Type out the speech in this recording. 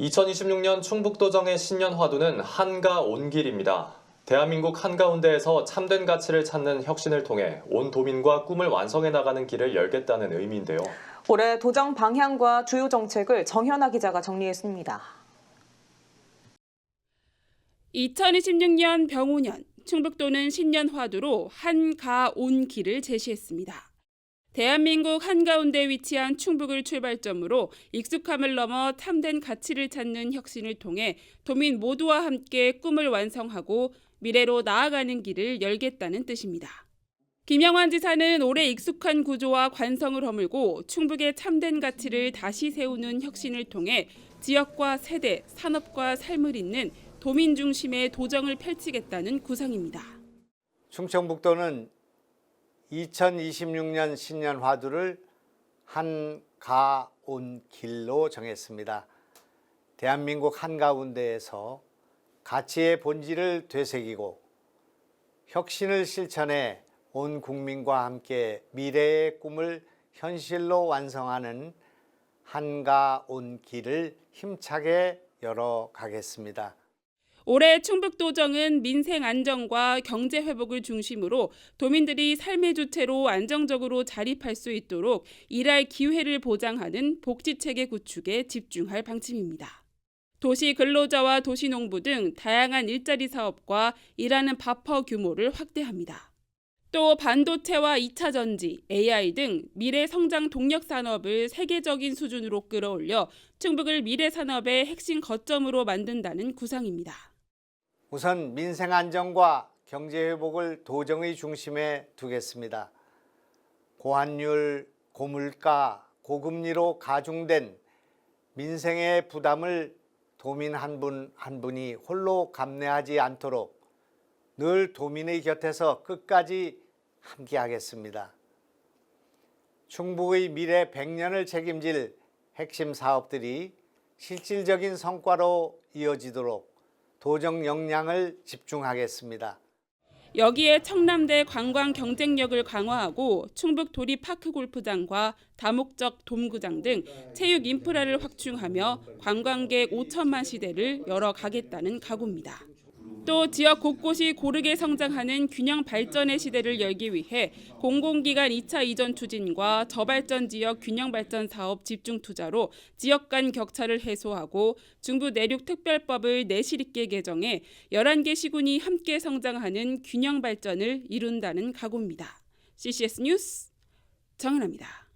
2026년 충북도정의 신년 화두는 한가 온길입니다. 대한민국 한가운데에서 참된 가치를 찾는 혁신을 통해 온 도민과 꿈을 완성해 나가는 길을 열겠다는 의미인데요. 올해 도정 방향과 주요 정책을 정현아 기자가 정리했습니다. 2026년 병오년 충북도는 신년 화두로 한가 온 길을 제시했습니다. 대한민국 한가운데 위치한 충북을 출발점으로 익숙함을 넘어 탐된 가치를 찾는 혁신을 통해 도민 모두와 함께 꿈을 완성하고 미래로 나아가는 길을 열겠다는 뜻입니다. 김영환 지사는 올해 익숙한 구조와 관성을 허물고 충북의 참된 가치를 다시 세우는 혁신을 통해 지역과 세대, 산업과 삶을 잇는 도민 중심의 도정을 펼치겠다는 구상입니다. 충청북도는 2026년 신년 화두를 한가온 길로 정했습니다. 대한민국 한가운데에서 가치의 본질을 되새기고 혁신을 실천해 온 국민과 함께 미래의 꿈을 현실로 완성하는 한가온 길을 힘차게 열어 가겠습니다. 올해 충북도정은 민생 안정과 경제 회복을 중심으로 도민들이 삶의 주체로 안정적으로 자립할 수 있도록 일할 기회를 보장하는 복지 체계 구축에 집중할 방침입니다. 도시 근로자와 도시 농부 등 다양한 일자리 사업과 일하는 밥퍼 규모를 확대합니다. 또 반도체와 2차 전지, AI 등 미래 성장 동력 산업을 세계적인 수준으로 끌어올려 충북을 미래 산업의 핵심 거점으로 만든다는 구상입니다. 우선 민생 안정과 경제 회복을 도정의 중심에 두겠습니다. 고환율, 고물가, 고금리로 가중된 민생의 부담을 도민 한분한 분이 홀로 감내하지 않도록 늘 도민의 곁에서 끝까지 함께하겠습니다. 충북의 미래 100년을 책임질 핵심 사업들이 실질적인 성과로 이어지도록 도정 역량을 집중하겠습니다. 여기에 청남대 관광 경쟁력을 강화하고 충북 도립파크 골프장과 다목적 돔구장 등 체육 인프라를 확충하며 관광객 5천만 시대를 열어가겠다는 각오입니다. 또 지역 곳곳이 고르게 성장하는 균형 발전의 시대를 열기 위해 공공기관 2차 이전 추진과 저발전 지역 균형 발전 사업 집중 투자로 지역 간 격차를 해소하고 중부 내륙 특별법을 내실 있게 개정해 11개 시군이 함께 성장하는 균형 발전을 이룬다는 각오입니다. CCS 뉴스 정은아입니다.